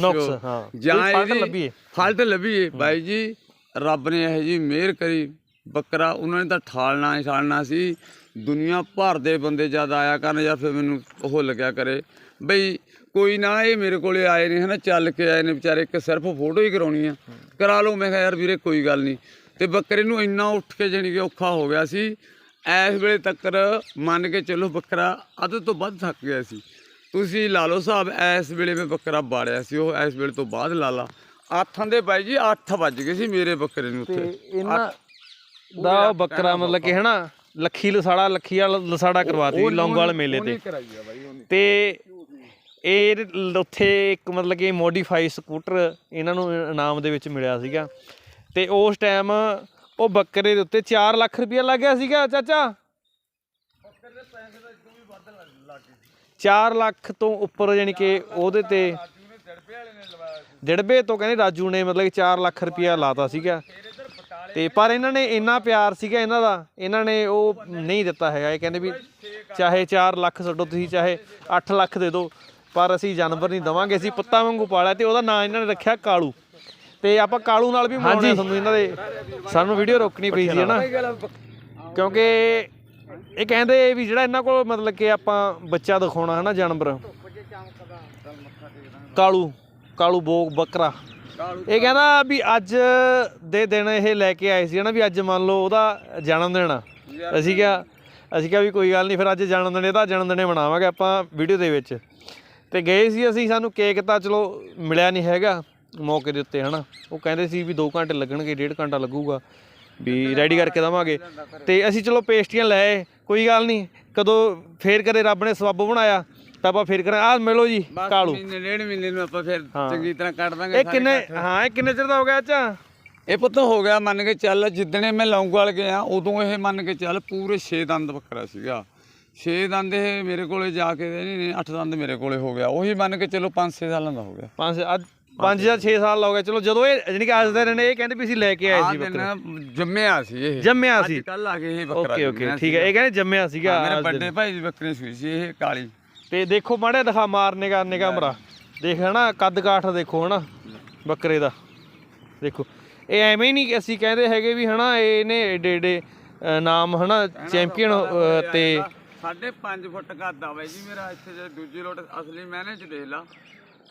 ਜਾਂ ਇਹਦੀ। ਫਾਲਟ ਲੱਭੀਏ। ਬਾਈ ਜੀ ਰੱਬ ਨੇ ਇਹ ਜੀ ਮਿਹਰ ਕਰੀ। ਬੱਕਰਾ ਉਹਨਾਂ ਨੇ ਤਾਂ ਠਾਲਣਾ ਹੀ ਠਾਲਣਾ ਸੀ। ਦੁਨੀਆ ਭਰ ਦੇ ਬੰਦੇ ਜਦ ਆਇਆ ਕਰਨ ਜਾਂ ਫਿਰ ਮੈਨੂੰ ਉਹ ਲੱਗਿਆ ਕਰੇ। ਬਈ ਕੋਈ ਨਾ ਇਹ ਮੇਰੇ ਕੋਲੇ ਆਏ ਨੇ ਹਨਾ ਚੱਲ ਕੇ ਆਏ ਨੇ ਵਿਚਾਰੇ ਇੱਕ ਸਿਰਫ ਫੋਟੋ ਹੀ ਕਰਾਉਣੀ ਆ। ਕਰਾ ਲਓ। ਮੈਂ ਕਿਹਾ ਯਾਰ ਵੀਰੇ ਕੋਈ ਗੱਲ ਨਹੀਂ। ਤੇ ਬੱਕਰੇ ਨੂੰ ਇੰਨਾ ਉੱਠ ਕੇ ਜਾਣੀ ਕਿ ਔਖਾ ਹੋ ਗਿਆ ਸੀ। ਇਸ ਵੇਲੇ ਤੱਕ ਮੰਨ ਕੇ ਚੱਲੋ ਬੱਕਰਾ ਅੱਧ ਤੋਂ ਵੱਧ ਥੱਕ ਗਿਆ ਸੀ। ਤੁਸੀਂ ਲਾ ਲਓ ਹਿਸਾਬ ਇਸ ਵੇਲੇ ਮੈਂ ਬੱਕਰਾ ਬਾੜਿਆ ਸੀ ਉਹ ਇਸ ਵੇਲੇ ਤੋਂ ਬਾਅਦ ਲਾ ਲਾ। ਆਥਾਂ ਦੇ ਬਾਈ ਜੀ 8 ਵੱਜ ਗਏ ਸੀ ਮੇਰੇ ਬੱਕਰੇ ਨੂੰ ਉੱਥੇ। ਇਹਨਾਂ ਦਾ ਉਹ ਬੱਕਰਾ ਮਤਲਬ ਕਿ ਹਨਾ ਲੱਖੀ ਲਸਾੜਾ ਲੱਖੀ ਵਾਲਾ ਲਸਾੜਾ ਕਰਵਾਤੀ ਲੌਂਗੋਵਾਲ ਮੇਲੇ ਤੇ। ਤੇ ਇਹ ਉੱਥੇ ਇੱਕ ਮਤਲਬ ਕਿ ਮੋਡੀਫਾਈ ਸਕੂਟਰ ਇਹਨਾਂ ਨੂੰ ਇਨਾਮ ਦੇ ਵਿੱਚ ਮਿਲਿਆ ਸੀਗਾ। ਤੇ ਉਸ ਟਾਈਮ ਉਹ ਬੱਕਰੇ ਦੇ ਉੱਤੇ 4 ਲੱਖ ਰੁਪਇਆ ਲੱਗ ਗਿਆ ਸੀਗਾ ਚਾਚਾ। 4 ਲੱਖ ਤੋਂ ਉੱਪਰ ਯਾਨੀ ਕਿ ਉਹਦੇ ਤੇ ਜੜਬੇ ਤੋਂ ਕਹਿੰਦੇ ਰਾਜੂ ਨੇ ਮਤਲਬ ਕਿ 4 ਲੱਖ ਰੁਪਇਆ ਲਾਤਾ ਸੀਗਾ। ਤੇ ਪਰ ਇਹਨਾਂ ਨੇ ਇੰਨਾ ਪਿਆਰ ਸੀਗਾ ਇਹਨਾਂ ਦਾ ਇਹਨਾਂ ਨੇ ਉਹ ਨਹੀਂ ਦਿੱਤਾ ਹੈਗਾ। ਇਹ ਕਹਿੰਦੇ ਵੀ ਚਾਹੇ 4 ਲੱਖ ਛੱਡੋ ਤੁਸੀਂ ਚਾਹੇ 8 ਲੱਖ ਦੇ ਦਿਓ ਪਰ ਅਸੀਂ ਜਾਨਵਰ ਨਹੀਂ ਦਵਾਂਗੇ ਅਸੀਂ ਪੁੱਤਾਂ ਵਾਂਗੂ ਪਾਲਿਆ ਤੇ ਉਹਦਾ ਨਾਂ ਇਹਨਾਂ ਨੇ ਰੱਖਿਆ ਕਾਲੂ। ਤੇ ਆਪਾਂ ਕਾਲੂ ਨਾਲ ਵੀ ਮਿਲਾਉਣੇ ਤੁਹਾਨੂੰ ਇਹਨਾਂ ਦੇ। ਸਾਨੂੰ ਵੀਡੀਓ ਰੋਕਣੀ ਪਈ ਸੀ ਹਨਾ ਕਿਉਂਕਿ ਇਹ ਕਹਿੰਦੇ ਵੀ ਜਿਹੜਾ ਇਹਨਾਂ ਕੋਲ ਮਤਲਬ ਕਿ ਆਪਾਂ ਬੱਚਾ ਦਿਖਾਉਣਾ ਹੈ ਨਾ ਜਾਨਵਰ। ਕਾਲੂ ਕਾਲੂ ਬੋਗ ਬੱਕਰਾ। ਇਹ ਕਹਿੰਦਾ ਵੀ ਅੱਜ ਦੇ ਦਿਨ ਇਹ ਲੈ ਕੇ ਆਏ ਸੀ ਹਨਾ ਵੀ ਅੱਜ ਮੰਨ ਲਓ ਉਹਦਾ ਜਨਮ ਦਿਨ ਆ। ਅਸੀਂ ਕਿਹਾ ਅਸੀਂ ਕਿਹਾ ਵੀ ਕੋਈ ਗੱਲ ਨਹੀਂ, ਫਿਰ ਅੱਜ ਜਨਮ ਦਿਨ, ਇਹਦਾ ਜਨਮ ਦਿਨੇ ਮਨਾਵਾਂਗੇ ਆਪਾਂ ਵੀਡੀਓ ਦੇ ਵਿੱਚ। ਤੇ ਗਏ ਸੀ ਅਸੀਂ, ਸਾਨੂੰ ਕੇਕ ਤਾਂ ਚਲੋ ਮਿਲਿਆ ਨਹੀਂ ਹੈਗਾ ਮੌਕੇ ਦੇ ਉੱਤੇ ਹਨਾ। ਉਹ ਕਹਿੰਦੇ ਸੀ ਵੀ 2 ਘੰਟੇ ਲੱਗਣਗੇ 1.5 ਘੰਟਾ ਲੱਗੂਗਾ। ਵੀ ਰੈਡੀ ਕਰਕੇ ਦਵਾਂਗੇ। ਤੇ ਅਸੀਂ ਚਲੋ ਪੇਸਟਰੀਆਂ ਲੈ ਆਏ, ਕੋਈ ਗੱਲ ਨਹੀਂ ਕਦੋਂ ਫੇਰ ਕਦੇ ਰੱਬ ਨੇ ਸਬੱਬ ਬਣਾਇਆ ਤਾਂ ਆਪਾਂ ਫੇਰ ਕਰਾਂ ਆਹ ਮਿਲੋ ਜੀ ਕਾਲੂ। ਮਹੀਨੇ ਡੇਢ ਮਹੀਨੇ ਨੂੰ ਆਪਾਂ ਫਿਰ। ਚੰਗੀ ਤਰ੍ਹਾਂ ਕੱਢ ਦਾਂਗੇ ਇਹ ਕਿੰਨੇ ਹਾਂ ਇਹ ਕਿੰਨੇ ਚਿਰ ਦਾ ਹੋ ਗਿਆ ਅੱਛਾ ਇਹ ਪੁੱਤ ਹੋ ਗਿਆ ਮੰਨ ਕੇ ਚੱਲ ਜਿੱਦਣੇ ਮੈਂ ਲੌਂਗਵਾਲ ਗਿਆ ਉਦੋਂ ਇਹ ਮੰਨ ਕੇ ਚੱਲ ਪੂਰੇ 6 ਦੰਦ ਬੱਕਰਾ ਸੀਗਾ। 6 ਦੰਦ ਇਹ ਮੇਰੇ ਕੋਲੇ ਜਾ ਕੇ ਨਹੀਂ ਨਹੀਂ 8 ਦੰਦ ਮੇਰੇ ਕੋਲੇ ਹੋ ਗਿਆ ਉਹੀ ਮੰਨ ਕੇ ਚਲੋ 5-6 ਸਾਲਾਂ ਦਾ ਹੋ ਗਿਆ। ਪੰਜ ਅੱਜ 5 ਜਾਂ 6 ਸਾਲ ਹੋ ਗਏ। ਚਲੋ ਜਦੋਂ ਇਹ ਜਾਨੀ ਕਿ ਅੱਜ ਦੇ ਦਿਨ ਇਹ ਕਹਿੰਦੇ ਵੀ ਅਸੀਂ ਲੈ ਕੇ ਆਏ ਸੀ ਬੱਕਰਾ। ਜੰਮਿਆ ਸੀ ਇਹ। ਜੰਮਿਆ ਸੀ। ਕੱਲ ਆ ਕੇ ਇਹ ਬੱਕਰਾ ਓਕੇ ਓਕੇ ਠੀਕ ਹੈ। ਇਹ ਕਹਿੰਦੇ ਜੰਮਿਆ ਸੀਗਾ ਮੇਰੇ। ਵੱਡੇ ਭਾਈ ਦੀ ਬੱਕਰੀ ਸੂਈ ਸੀ ਇਹ ਕਾਲੀ। ਤੇ ਦੇਖੋ ਮਾੜੇ ਦਿਖਾ ਮਾਰਨੇ ਕਰਨੇ ਕਮਰਾ। ਦੇਖ ਹਨਾ ਕੱਦ ਕਾਠ ਦੇਖੋ ਹਨਾ ਬੱਕਰੇ ਦਾ। ਦੇਖੋ ਇਹ ਐਵੇਂ ਹੀ ਨਹੀਂ ਅਸੀਂ ਕਹਿੰਦੇ ਹੈਗੇ ਵੀ ਹਨਾ ਇਹਨੇ ਏਡੇ ਏਡੇ ਨਾਮ ਹਨਾ ਚੈਂਪੀਅਨ ਤੇ ਸਾਢੇ 5 ਫੁੱਟ ਕੱਦ ਆ ਬਾਈ ਜੀ ਮੇਰਾ ਇੱਥੇ ਜੇ ਦੂਜੀ ਲੋਟ ਅਸਲੀ ਮੈਨੇ ਚ ਦੇਖ ਲਾ।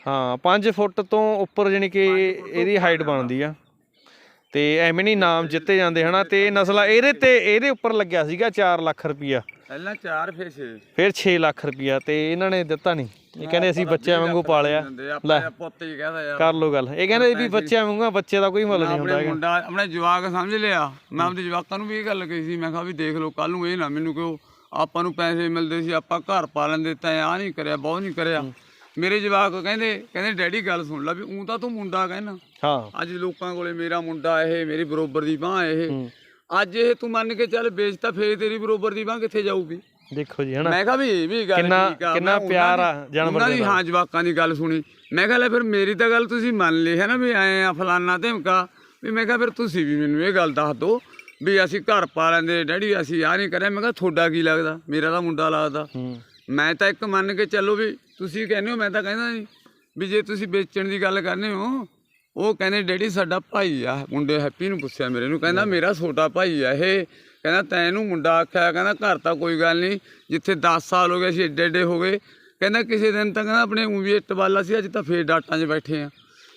ਹਾਂ 5 ਫੁੱਟ ਤੋਂ ਉੱਪਰ ਜਾਨੀ ਕਿ ਇਹਦੀ ਹਾਈਟ ਬਣਦੀ ਆ। ਤੇ ਐਵੇਂ ਨਹੀਂ ਨਾਮ ਜਿੱਤੇ ਜਾਂਦੇ ਹਨਾ? ਤੇ ਇਹ ਨਸਲਾ ਇਹਦੇ ਤੇ ਇਹਦੇ ਉੱਪਰ ਲੱਗਿਆ ਸੀਗਾ 4 ਲੱਖ ਰੁਪਈਆ। ਪਹਿਲਾਂ 4 ਫੇਰ 6 ਫਿਰ 6 ਲੱਖ ਰੁਪਈਆ ਤੇ ਇਹਨਾਂ ਨੇ ਦਿੱਤਾ ਨਹੀਂ। ਇਹ ਕਹਿੰਦੇ ਅਸੀਂ ਬੱਚਿਆਂ ਵਾਂਗੂ ਪਾਲਿਆ। ਇਹ ਪੁੱਤ ਹੀ ਕਹਦਾ ਯਾਰ ਕਰ ਲੋ ਗੱਲ। ਇਹ ਕਹਿੰਦੇ ਵੀ ਬੱਚਿਆਂ ਵਾਂਗੂ ਬੱਚੇ ਦਾ ਕੋਈ ਮੁੱਲ ਨਹੀਂ ਹੁੰਦਾ ਆਪਣੇ ਮੁੰਡਾ ਆਪਣੇ ਜਵਾਕ ਸਮਝ ਲਿਆ। ਮੈਂ ਆਪਦੇ ਜਵਾਕਾਂ ਨੂੰ ਵੀ ਇਹ ਗੱਲ ਕਹੀ ਸੀ ਮੈਂ ਕਿਹਾ ਵੀ ਦੇਖ ਲਓ ਕੱਲ ਨੂੰ ਇਹ ਨਾ ਮੈਨੂੰ ਕਹੋ ਆਪਾਂ ਨੂੰ ਪੈਸੇ ਮਿਲਦੇ ਸੀ ਆਪਾਂ ਘਰ ਪਾਲਣ ਦਿੱਤਾ ਆ ਨਹੀਂ ਕਰਿਆ ਬਹੁਤ ਨਹੀਂ ਕਰਿਆ। ਮੇਰੇ ਜਵਾਕ ਕਹਿੰਦੇ ਕਹਿੰਦੇ ਡੈਡੀ ਗੱਲ ਸੁਣ ਲੈ ਵੀ ਉਂ ਤਾਂ ਤੂੰ ਮੁੰਡਾ ਕਹਿਣਾ ਹਾਂ। ਅੱਜ ਲੋਕਾਂ ਕੋਲੇ ਮੇਰਾ ਮੁੰਡਾ ਇਹ ਮੇਰੀ ਬਰੋਬਰ ਦੀ ਬਾਹ ਇਹ। ਅੱਜ ਇਹ ਤੂੰ ਮੰਨ ਕੇ ਚੱਲ ਵੇਚਤਾ ਫੇਰ ਤੇਰੀ ਬਰੋਬਰ ਦੀ ਬਾਹ ਕਿੱਥੇ ਜਾਊਗੀ? ਦੇਖੋ ਜੀ ਹਨਾ। ਮੈਂ ਕਿਹਾ ਵੀ ਇਹ ਵੀ ਗੱਲ ਕਿੰਨਾ- ਕਿੰਨਾ ਪਿਆਰ ਦੀ- ਆ ਜਾਨਵਰ ਦੇ ਦੀ ਹਾਂ ਜਵਾਕਾਂ ਦੀ ਗੱਲ ਸੁਣੀ। ਮੈਂ ਕਿਹਾ ਲੈ ਫਿਰ ਮੇਰੀ ਤਾਂ ਗੱਲ ਤੁਸੀਂ ਮੰਨ ਲਈ ਹੈ ਨਾ ਵੀ ਐ ਆ ਫਲਾਨਾ ਧਮਕਾ। ਵੀ ਮੈਂ ਕਿਹਾ ਫਿਰ ਤੁਸੀਂ ਵੀ ਮੈਨੂੰ ਇਹ ਗੱਲ ਦੱਸ ਦਿਓ ਵੀ ਅਸੀਂ ਘਰ ਪਾ ਲੈਂਦੇ ਡੈਡੀ ਅਸੀਂ ਆ ਨਹੀਂ ਕਰਿਆ। ਮੈਂ ਕਿਹਾ ਤੁਹਾਡਾ ਕੀ ਲੱਗਦਾ? ਮੇਰਾ ਤਾਂ ਮੁੰਡਾ ਲੱਗਦਾ। ਹੂੰ। ਮੈਂ ਤਾਂ ਇੱਕ ਮੰਨ ਕੇ ਚੱਲੋ ਵੀ ਤੁਸੀਂ ਕਹਿੰਦੇ ਹੋ, ਮੈਂ ਤਾਂ ਕਹਿੰਦਾ ਜੀ, ਵੀ ਜੇ ਤੁਸੀਂ ਵੇਚਣ ਦੀ ਗੱਲ ਕਰਨੇ ਹੋ, ਉਹ ਕਹਿੰਦੇ, ਡੈਡੀ, ਸਾਡਾ ਭਾਈ ਆ। ਮੁੰਡੇ ਹੈਪੀ ਨੂੰ ਪੁੱਛਿਆ ਮੇਰੇ ਨੂੰ, ਕਹਿੰਦਾ, ਮੇਰਾ ਛੋਟਾ ਭਾਈ ਆ ਇਹ। ਕਹਿੰਦਾ ਤੈਨੂੰ ਮੁੰਡਾ ਆਖਿਆ, ਕਹਿੰਦਾ, ਘਰ ਤਾਂ ਕੋਈ ਗੱਲ ਨਹੀਂ, ਜਿੱਥੇ 10 ਸਾਲ ਹੋ ਗਏ ਅਸੀਂ ਏਡੇ ਏਡੇ ਹੋ ਗਏ। ਕਹਿੰਦਾ, ਕਿਸੇ ਦਿਨ ਤਾਂ ਕਹਿੰਦਾ, ਆਪਣੇ ਊਂ ਵੀ ਇੱਟ ਵਾਲਾ ਸੀ, ਅੱਜ ਤਾਂ ਫੇਰ ਡਾਟਾਂ 'ਚ ਬੈਠੇ ਆ।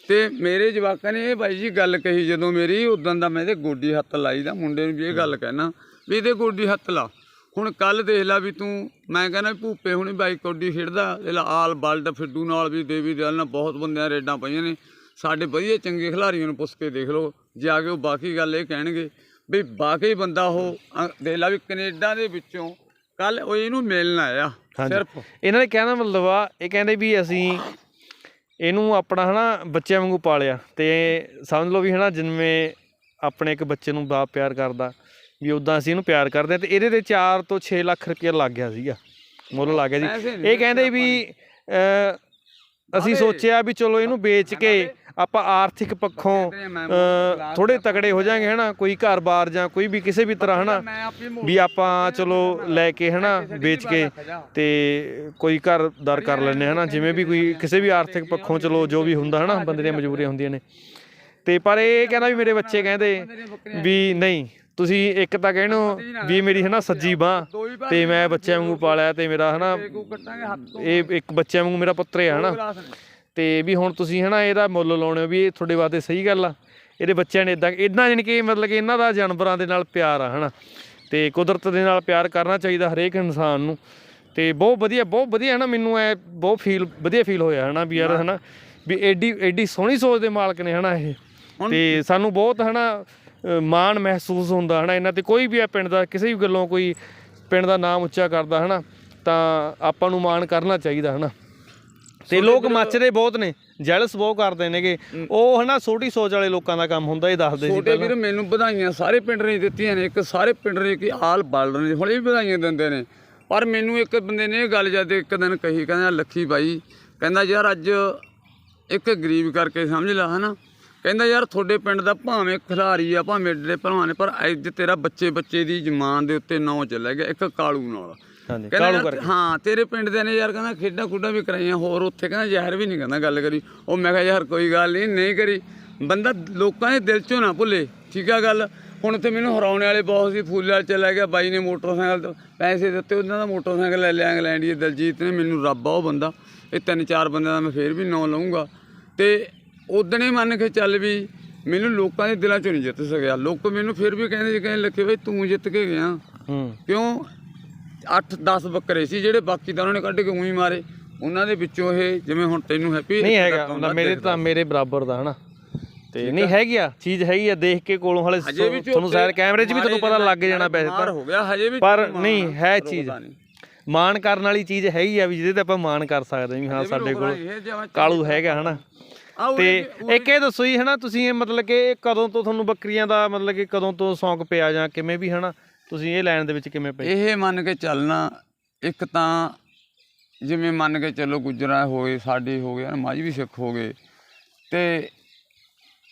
ਤੇ ਮੇਰੇ ਜਵਾਕਾਂ ਨੇ ਇਹ ਬਾਈ ਜੀ ਗੱਲ ਕਹੀ ਜਦੋਂ ਮੇਰੀ, ਉਦੋਂ ਦਾ ਮੈਂ ਇਹਦੇ ਗੋਡੀ ਹੱਥ ਲਾਈ ਦਾ, ਮੁੰਡੇ ਨੂੰ ਵੀ ਇਹ ਗੱਲ ਕਹਿਣਾ, ਵੀ ਇਹਦੇ ਗੋਡੀ ਹੱਥ ਲਾ। ਹੁਣ ਕੱਲ ਦੇਖ ਲੈ ਵੀ ਤੂੰ ਮੈਂ ਕਹਿੰਦਾ ਭੂਪੇ ਹੁਣੀ ਬਾਈ ਕੌਡੀ ਖੇਡਦਾ ਇਹ ਆਲ ਬਲਡ ਫਿੱਡੂ ਨਾਲ ਵੀ ਦੇਵੀ ਦਿਆਲ ਨਾਲ ਬਹੁਤ ਬੰਦਿਆਂ ਰੇਡਾਂ ਪਈਆਂ ਨੇ। ਸਾਡੇ ਵਧੀਆ ਚੰਗੇ ਖਿਡਾਰੀਆਂ ਨੂੰ ਪੁੱਛ ਕੇ ਦੇਖ ਲਓ ਜੇ ਆ ਕੇ ਉਹ ਬਾਕੀ ਗੱਲ ਇਹ ਕਹਿਣਗੇ ਵੀ ਬਾਕੀ ਬੰਦਾ ਉਹ ਦੇਖ ਲਾ ਵੀ ਕੈਨੇਡਾ ਦੇ ਵਿੱਚੋਂ ਕੱਲ ਉਹ ਇਹਨੂੰ ਮਿਲਣ ਆਇਆ ਸਿਰਫ। ਇਹਨਾਂ ਦੇ ਕਹਿਣ ਮਤਲਬ ਆ ਇਹ ਕਹਿੰਦੇ ਵੀ ਅਸੀਂ ਇਹਨੂੰ ਆਪਣਾ ਹਨਾ ਬੱਚਿਆਂ ਵਾਂਗੂ ਪਾਲਿਆ ਤੇ ਸਮਝ ਲਓ ਵੀ ਹਨਾ ਜਿਵੇਂ ਆਪਣੇ ਇੱਕ ਬੱਚੇ ਨੂੰ ਬਾਪ ਪਿਆਰ ਕਰਦਾ ਵੀ ਉਦਾਂ ਅਸੀਂ ਇਹਨੂੰ ਪਿਆਰ ਕਰਦੇ ਆ ਤੇ ਇਹਦੇ ਤੇ 4 ਤੋਂ 6 ਲੱਖ ਰੁਪਏ ਲੱਗ ਗਿਆ ਸੀਗਾ। ਮੁੱਲ ਲੱਗ ਗਿਆ ਜੀ। ਇਹ ਕਹਿੰਦੇ ਵੀ ਅਸੀਂ ਸੋਚਿਆ ਵੀ ਚਲੋ ਇਹਨੂੰ ਵੇਚ ਕੇ ਆਪਾਂ ਆਰਥਿਕ ਪੱਖੋਂ ਥੋੜੇ ਤਕੜੇ ਹੋ ਜਾਾਂਗੇ ਹਨਾ? ਕੋਈ ਘਰ-ਬਾਰ ਜਾਂ ਕੋਈ ਵੀ ਕਿਸੇ ਵੀ ਤਰ੍ਹਾਂ ਹਨਾ? ਵੀ ਆਪਾਂ ਚਲੋ ਲੈ ਕੇ ਹਨਾ ਵੇਚ ਕੇ ਤੇ ਕੋਈ ਘਰਦਾਰ ਕਰ ਲੈਂਦੇ ਹਨਾ? ਜਿਵੇਂ ਵੀ ਕੋਈ ਕਿਸੇ ਵੀ ਆਰਥਿਕ ਪੱਖੋਂ ਚਲੋ ਜੋ ਵੀ ਹੁੰਦਾ ਹਨਾ? ਬੰਦੇ ਦੀਆਂ ਮਜਬੂਰੀਆਂ ਹੁੰਦੀਆਂ ਨੇ। ਤੇ ਪਰ ਇਹ ਕਹਿੰਦਾ ਵੀ ਮੇਰੇ ਬੱਚੇ ਕਹਿੰਦੇ ਵੀ ਨਹੀਂ ਤੁਸੀਂ ਇੱਕ ਤਾਂ ਕਹਿਣੋ ਵੀ ਮੇਰੀ ਹਨਾ ਸੱਜੀ ਬਾਹ ਤੇ ਮੈਂ ਬੱਚਿਆਂ ਵਾਂਗੂ ਪਾਲਿਆ ਤੇ ਮੇਰਾ ਹਨਾ ਇਹ ਇੱਕ ਬੱਚਿਆਂ ਵਾਂਗੂ ਮੇਰਾ ਪੁੱਤਰ ਹੈ ਹਨਾ। ਤੇ ਵੀ ਹੁਣ ਤੁਸੀਂ ਹਨਾ ਇਹਦਾ ਮੁੱਲ ਲਾਉਣੇ ਹੋ ਵੀ ਇਹ ਤੁਹਾਡੇ ਵਾਸਤੇ ਸਹੀ ਗੱਲ ਆ। ਇਹਦੇ ਬੱਚਿਆਂ ਨੇ ਇਦਾਂ ਇਦਾਂ ਜਾਣੀ ਕਿ ਮਤਲਬ ਕਿ ਇਹਨਾਂ ਦਾ ਜਾਨਵਰਾਂ ਦੇ ਨਾਲ ਪਿਆਰ ਆ ਹਨਾ। ਤੇ ਕੁਦਰਤ ਦੇ ਨਾਲ ਪਿਆਰ ਕਰਨਾ ਚਾਹੀਦਾ ਹਰੇਕ ਇਨਸਾਨ ਨੂੰ। ਤੇ ਬਹੁਤ ਵਧੀਆ ਬਹੁਤ ਵਧੀਆ ਹਨਾ ਮੈਨੂੰ ਐ ਬਹੁਤ ਫੀਲ ਵਧੀਆ ਫੀਲ ਹੋਇਆ ਹਨਾ ਵੀ ਯਾਰ ਹਨਾ ਵੀ ਐਡੀ ਐਡੀ ਸੋਹਣੀ ਸੋਚ ਦੇ ਮਾਲਕ ਨੇ ਹਨਾ ਇਹ। ਤੇ ਸਾਨੂੰ ਬਹੁਤ ਹਨਾ ਮਾਣ ਮਹਿਸੂਸ ਹੁੰਦਾ ਹਨਾ? ਇਹਨਾਂ ਤੇ ਕੋਈ ਵੀ ਆ ਪਿੰਡ ਦਾ ਕਿਸੇ ਵੀ ਗੱਲੋਂ ਕੋਈ ਪਿੰਡ ਦਾ ਨਾਮ ਉੱਚਾ ਕਰਦਾ ਹਨਾ? ਤਾਂ ਆਪਾਂ ਨੂੰ ਮਾਣ ਕਰਨਾ ਚਾਹੀਦਾ ਹਨਾ? ਤੇ ਲੋਕ ਮੱਚਦੇ ਬਹੁਤ ਨੇ ਜੈਲਸ ਬਹੁਤ ਕਰਦੇ ਨੇਗੇ। ਉਹ ਹਨਾ ਛੋਟੀ ਸੋਚ ਵਾਲੇ ਲੋਕਾਂ ਦਾ ਕੰਮ ਹੁੰਦਾ ਇਹ ਦੱਸਦੇ ਸੀ ਛੋਟੇ ਵੀਰ ਮੈਨੂੰ ਵਧਾਈਆਂ ਸਾਰੇ ਪਿੰਡ ਨੇ ਦਿੱਤੀਆਂ ਨੇ ਇੱਕ ਸਾਰੇ ਪਿੰਡ ਨੇ ਕਿ ਆਲ ਬਲਡ ਨੇ ਹੁਣ ਇਹ ਵੀ ਵਧਾਈਆਂ ਦਿੰਦੇ ਨੇ। ਪਰ ਮੈਨੂੰ ਇੱਕ ਬੰਦੇ ਨੇ ਇਹ ਗੱਲ ਜਦ ਇੱਕ ਦਿਨ ਕਹੀ ਕਹਿੰਦਾ ਲੱਖੀ ਬਾਈ ਕਹਿੰਦਾ ਯਾਰ ਅੱਜ ਇੱਕ ਗਰੀਬ ਕਰਕੇ ਸਮਝ ਲਾ ਹਨਾ? ਕਹਿੰਦਾ ਯਾਰ ਤੁਹਾਡੇ ਪਿੰਡ ਦਾ ਭਾਵੇਂ ਖਿਲਾਰੀ ਆ ਭਾਵੇਂ ਏਡੇ ਭਲਵਾਨ ਨੇ ਪਰ ਅੱਜ ਤੇਰਾ ਬੱਚੇ ਬੱਚੇ ਦੀ ਜ਼ਮਾਨ ਦੇ ਉੱਤੇ ਨਾਂ ਚੱਲਿਆ ਗਿਆ ਇੱਕ ਕਾਲੂ ਨਾਲ। ਕਹਿੰਦਾ ਹਾਂ ਤੇਰੇ ਪਿੰਡ ਦੇ ਨੇ ਯਾਰ ਕਹਿੰਦਾ ਖੇਡਾਂ ਖੁੱਡਾਂ ਵੀ ਕਰਾਈਆਂ ਹੋਰ ਉੱਥੇ ਕਹਿੰਦਾ ਜ਼ਹਿਰ ਵੀ ਨਹੀਂ ਕਹਿੰਦਾ ਗੱਲ ਕਰੀ। ਉਹ ਮੈਂ ਕਿਹਾ ਯਾਰ ਕੋਈ ਗੱਲ ਨਹੀਂ ਨਹੀਂ ਕਰੀ। ਬੰਦਾ ਲੋਕਾਂ ਦੇ ਦਿਲ ਚੋਂ ਨਾ ਭੁੱਲੇ ਠੀਕ ਆ ਗੱਲ? ਹੁਣ ਤੇ ਮੈਨੂੰ ਹਰਾਉਣੇ ਵਾਲੇ ਬਹੁਤ ਸੀ ਫੂਲ ਚਲਾ ਗਿਆ ਬਾਈ ਨੇ ਮੋਟਰਸਾਈਕਲ ਤੋਂ ਪੈਸੇ ਦਿੱਤੇ ਉਹਨਾਂ ਦਾ ਮੋਟਰਸਾਈਕਲ ਲੈ ਲਿਆ ਇੰਗਲੈਂਡ ਦੀ ਦਲਜੀਤ ਨੇ ਮੈਨੂੰ ਰੱਬ ਆ ਉਹ ਬੰਦਾ। ਇਹ ਤਿੰਨ ਚਾਰ ਬੰਦਿਆਂ ਦਾ ਮੈਂ ਫੇਰ ਵੀ ਨਾਂ ਲਵਾਂਗਾ ਤੇ ਉਦਣੇ ਮੰਨ ਕੇ ਚੱਲ ਵੀ ਮੈਨੂੰ ਲੋਕਾਂ ਦੇ ਦਿਲਾਂ ਚੋਂ ਨਹੀਂ ਜਿੱਤ ਸਕਿਆ। ਲੋਕ ਮੈਨੂੰ ਫਿਰ ਵੀ ਕਹਿੰਦੇ ਕਹਿੰਦੇ ਲੱਖੇ ਬਈ ਤੂੰ ਜਿੱਤ ਕੇ ਗਿਆ। ਹੂੰ। ਕਿਉਂ? 8-10 ਬੱਕਰੇ ਸੀ ਜਿਹੜੇ ਬਾਕੀ ਤਾਂ ਉਹਨਾਂ ਨੇ ਕੱਢ ਕੇ ਉਹੀ ਮਾਰੇ। ਉਹਨਾਂ ਦੇ ਵਿੱਚੋਂ ਇਹ ਜਿਵੇਂ ਹੁਣ ਤੈਨੂੰ ਹੈਪੀ ਨਹੀਂ ਹੈਗਾ ਮੇਰੇ ਤਾਂ ਮੇਰੇ ਬਰਾਬਰ ਦਾ ਹਨਾ? ਤੇ ਨਹੀਂ ਹੈਗੀ ਆ ਚੀਜ਼ ਹੈਗੀ ਆ ਦੇਖ ਕੇ ਕੋਲੋਂ ਹਲੇ ਤੁਹਾਨੂੰ ਸਾਇਰ ਕੈਮਰੇ 'ਚ ਵੀ ਤੁਹਾਨੂੰ ਪਤਾ ਲੱਗ ਜਾਣਾ ਵੈਸੇ ਮਾਰ ਤਾਂ। ਹੋ ਗਿਆ ਹਜੇ ਵੀ ਪਰ ਨਹੀਂ ਹੈ ਚੀਜ਼। ਮਾਣ ਕਰਨ ਵਾਲੀ ਚੀਜ਼ ਹੈਗੀ ਆ ਵੀ ਜਿਹਦੇ ਤੇ ਆਪਾਂ ਮਾਣ ਕਰ ਸਕਦੇ ਹਾਂ ਵੀ ਹਾਂ ਸਾਡੇ ਕੋਲ ਕਾਲੂ ਹੈਗਾ ਹਨਾ? ਤੇ ਇੱਕ ਇਹ ਦੱਸੋ ਜੀ ਹਨਾ ਤੁਸੀਂ ਇਹ ਮਤਲਬ ਕਿ ਇਹ ਕਦੋਂ ਤੋਂ ਤੁਹਾਨੂੰ ਬੱਕਰੀਆਂ ਦਾ ਮਤਲਬ ਕਿ ਕਦੋਂ ਤੋਂ ਸ਼ੌਂਕ ਪਿਆ ਜਾਂ ਕਿਵੇਂ ਵੀ ਹਨਾ ਤੁਸੀਂ ਇਹ ਲਾਈਨ ਦੇ ਵਿੱਚ ਕਿਵੇਂ ਪਏ ਇਹ ਮੰਨ ਕੇ ਚੱਲਣਾ ਇੱਕ ਤਾਂ ਜਿਵੇਂ ਮੰਨ ਕੇ ਚੱਲੋ ਗੁਜਰਾਂ ਹੋਏ ਸਾਡੇ ਹੋ ਗਏ ਮਾਝ ਵੀ ਸਿੱਖ ਹੋ ਗਏ ਤੇ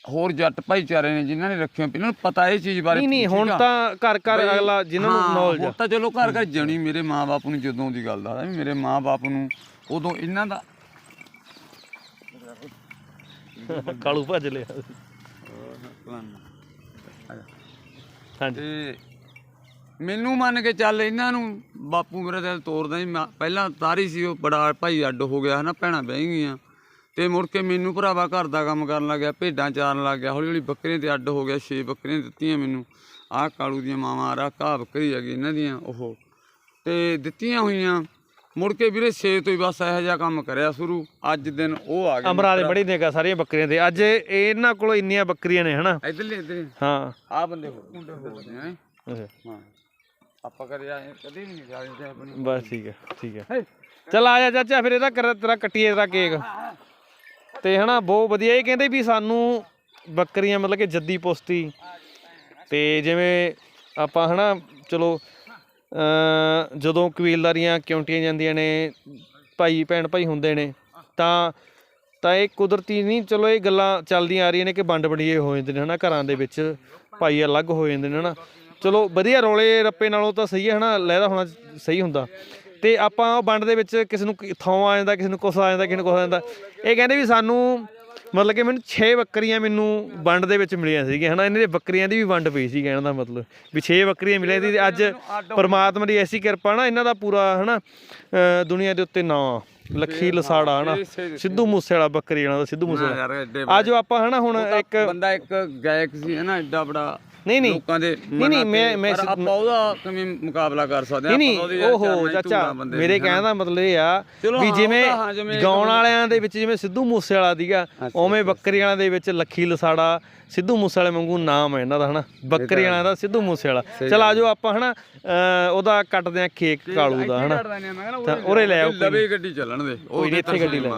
ਹੋਰ ਜੱਟ ਭਾਈਚਾਰੇ ਨੇ ਜਿਨ੍ਹਾਂ ਨੇ ਰੱਖਿਆ ਇਹਨਾਂ ਨੂੰ ਪਤਾ ਇਹ ਚੀਜ਼ ਬਾਰੇ ਨਹੀਂ ਨਹੀਂ ਹੁਣ? ਤਾਂ ਘਰ ਘਰ ਅਗਲਾ ਜਿਨ੍ਹਾਂ ਨੂੰ ਨੌਲੇਜ ਹੁਣ ਆ ਤਾਂ ਚਲੋ ਘਰ ਘਰ ਜਣੀ ਮੇਰੇ ਮਾਪੇ ਨੂੰ ਜਦੋਂ ਦੀ ਗੱਲ ਦਾ ਵੀ ਮੇਰੇ ਮਾਪੇ ਨੂੰ ਉਦੋਂ ਇਹਨਾਂ ਦਾ ਕਾਲੂ ਭੱਜ ਲਿਆ। ਹਾਂਜੀ। ਤੇ ਮੈਨੂੰ ਮੰਨ ਕੇ ਚੱਲ ਇਹਨਾਂ ਨੂੰ ਬਾਪੂ ਮੇਰੇ ਦਿਲ ਤੋਰਦਾ ਸੀ। ਮੈਂ- ਪਹਿਲਾਂ ਤਾਰੀ ਸੀ, ਉਹ ਬੜਾ ਭਾਈ ਅੱਡ ਹੋ ਗਿਆ ਹਨਾ, ਭੈਣਾਂ ਬਹਿ ਗਈਆਂ। ਤੇ ਮੁੜ ਕੇ ਮੈਨੂੰ ਭਰਾਵਾ ਘਰ ਦਾ ਕੰਮ ਕਰਨ ਲੱਗ ਗਿਆ ਭੇਡਾਂ ਚਾਰਨ ਲੱਗ ਗਿਆ ਹੌਲੀ ਹੌਲੀ ਬੱਕਰੀਆਂ ਤੇ ਅੱਡ ਹੋ ਗਿਆ, ਛੇ ਬੱਕਰੀਆਂ ਦਿੱਤੀਆਂ ਮੈਨੂੰ। ਆਹ ਕਾਲੂ ਦੀਆਂ ਮਾਵਾਂ ਆ ਘਾਹ ਬੱਕਰੀ ਹੈਗੀ ਇਹਨਾਂ ਦੀਆਂ, ਉਹ। ਤੇ ਦਿੱਤੀਆਂ ਹੋਈਆਂ। ਮੁੜ ਕੇ ਵੀਰੇ ਛੇ ਤੋਂ ਹੀ ਬਸ ਇਹੋ ਜਿਹਾ ਕੰਮ ਕਰਿਆ ਸ਼ੁਰੂ। ਅੱਜ ਦਿਨ ਉਹ ਆ ਗਏ। ਅਮਰਾ ਦੇ ਬੜੀ ਨਿਗਾ ਸਾਰੀਆਂ ਬੱਕਰੀਆਂ ਤੇ ਅੱਜ ਇਹਨਾਂ ਕੋਲ ਇੰਨੀਆਂ ਬੱਕਰੀਆਂ ਨੇ ਹਨਾ? ਇਧਰਲੇ ਇਧਰ ਹਾਂ। ਆ ਬੰਦੇ ਹੋ ਮੁੰਡੇ ਹੋ ਗਏ ਹੈਂ। ਅੱਛਾ, ਹਾਂ। ਆਪਾਂ ਕਦੇ ਆਏ ਕਦੇ ਵੀ ਨਹੀਂ ਜਾਏ ਆਪਣੀ। ਬਸ ਠੀਕ ਹੈ ਠੀਕ ਹੈ ਚੱਲ ਆ ਜਾ ਚਾਚਾ ਫਿਰ ਇਹਦਾ ਕਰ ਤੇਰਾ ਕੱਟੀਏ ਤੇਰਾ ਕੇਕ। ਤੇ ਹਨਾ ਬਹੁਤ ਵਧੀਆ। ਇਹ ਕਹਿੰਦੇ ਵੀ ਸਾਨੂੰ ਬੱਕਰੀਆਂ ਮਤਲਬ ਕਿ ਜੱਦੀ ਪੁਸ਼ਤੀ। ਤੇ ਜਿਵੇਂ ਆਪਾਂ ਹਨਾ ਚਲੋ ਜਦੋਂ ਕਬੀਲਦਾਰੀਆਂ ਕਿਉਂਟੀਆਂ ਜਾਂਦੀਆਂ ਨੇ, ਭਾਈ, ਭੈਣ ਭਾਈ ਹੁੰਦੇ ਨੇ, ਤਾਂ ਤਾਂ ਇਹ ਕੁਦਰਤੀ ਨਹੀਂ, ਚਲੋ ਇਹ ਗੱਲਾਂ ਚੱਲਦੀਆਂ ਆ ਰਹੀਆਂ ਨੇ ਕਿ ਵੰਡ ਵੰਡੀਏ ਹੋ ਜਾਂਦੇ ਨੇ, ਹਨਾ, ਘਰਾਂ ਦੇ ਵਿੱਚ ਭਾਈ ਅਲੱਗ ਹੋ ਜਾਂਦੇ ਨੇ, ਹਨਾ। ਚਲੋ, ਵਧੀਆ ਰੋਲੇ ਰੱਪੇ ਨਾਲੋਂ ਤਾਂ ਸਹੀ ਹੈ, ਹਨਾ ਲਹਿਦਾ ਹੋਣਾ ਸਹੀ ਹੁੰਦਾ। ਤੇ ਆਪਾਂ ਉਹ ਵੰਡ ਦੇ ਵਿੱਚ ਕਿਸੇ ਨੂੰ ਕੀ- ਥਾਂ ਆ ਜਾਂਦਾ, ਕਿਸੇ ਨੂੰ ਕੁਛ ਆ ਜਾਂਦਾ, ਕਿਸੇ ਨੂੰ ਕੁਛ ਆ ਜਾਂਦਾ। ਇਹ ਕਹਿੰਦੇ ਵੀ ਸਾਨੂੰ ਮਤਲਬ ਕਿ ਮੈਨੂੰ 6 ਬੱਕਰੀਆਂ ਮੈਨੂੰ ਵੰਡ ਦੇ ਵਿੱਚ ਮਿਲੀਆਂ ਸੀਗੀਆਂ ਹਨਾ? ਇਹਨਾਂ ਦੇ ਬੱਕਰੀਆਂ ਦੀ ਵੀ ਵੰਡ ਪਈ ਸੀ ਕਹਿਣ ਦਾ ਮਤਲਬ ਵੀ 6 ਬੱਕਰੀਆਂ ਮਿਲੀਆਂ ਸੀ ਤੇ ਅੱਜ ਪਰਮਾਤਮਾ ਦੀ ਐਸੀ ਕਿਰਪਾ ਨਾ ਇਹਨਾਂ ਦਾ ਪੂਰਾ ਹਨਾ? ਦੁਨੀਆ ਦੇ ਉੱਤੇ ਨਾਂ ਲੱਖੀ ਲਸਾੜਾ ਹਨਾ? ਸਿੱਧੂ ਮੂਸੇ ਵਾਲਾ ਬੱਕਰੀ ਵਾਲਾ ਦਾ ਸਿੱਧੂ ਮੂਸੇ ਆਜੋ ਆਪਾਂ ਹਨਾ ਹੁਣ ਇੱਕ ਬੰਦਾ ਇੱਕ ਗਾਇਕ ਸੀ ਹੈ ਨਾ ਐਡਾ ਬੜਾ ਨਹੀਂ ਨਹੀਂ। ਲੋਕਾਂ ਦੇ ਨਹੀਂ, ਨਹੀਂ, ਮੈਂ- ਮੈਂ ਆਪਾਂ ਉਹਦਾ ਕਿਵੇਂ ਮੁਕਾਬਲਾ ਕਰ ਸਕਦੇ ਨਹੀਂ ਉਹਦੇ ਨਹੀਂ ਯਾਰ ਓਹੋ ਚਾਚਾ ਮੇਰੇ ਕਹਿਣ ਦਾ ਮਤਲਬ ਇਹ ਆ ਵੀ ਜਿਵੇਂ ਗਾਉਣ ਵਾਲਿਆਂ ਦੇ ਵਿੱਚ ਜਿਵੇਂ ਸਿੱਧੂ ਮੂਸੇ ਵਾਲਾ ਦੀਗਾ ਉਵੇਂ ਬੱਕਰੀ ਵਾਲਿਆਂ ਦੇ ਵਿੱਚ ਲੱਖੀ ਲਸਾੜਾ ਸਿੱਧੂ ਮੂਸੇ ਵਾਲੇ ਵਾਂਗੂ ਨਾਮ ਹੈ ਇਹਨਾਂ ਦਾ ਹਨਾ? ਬੱਕਰੀ ਵਾਲਿਆਂ ਦਾ ਸਿੱਧੂ ਮੂਸੇ ਵਾਲਾ ਚਲ ਆਜੋ ਆਪਾਂ ਹਨਾ? ਉਹਦਾ ਕੱਟਦੇ ਆ ਕੇਕ ਕਾਲੂ ਦਾ ਹਨਾ? ਉਰੇ ਲੈ ਆਓ ਲਵੇ ਗੱਡੀ ਚੱਲਣ ਦੇ। ਉਹ ਨਹੀਂ ਇੱਥੇ ਗੱਡੀ ਲੈ।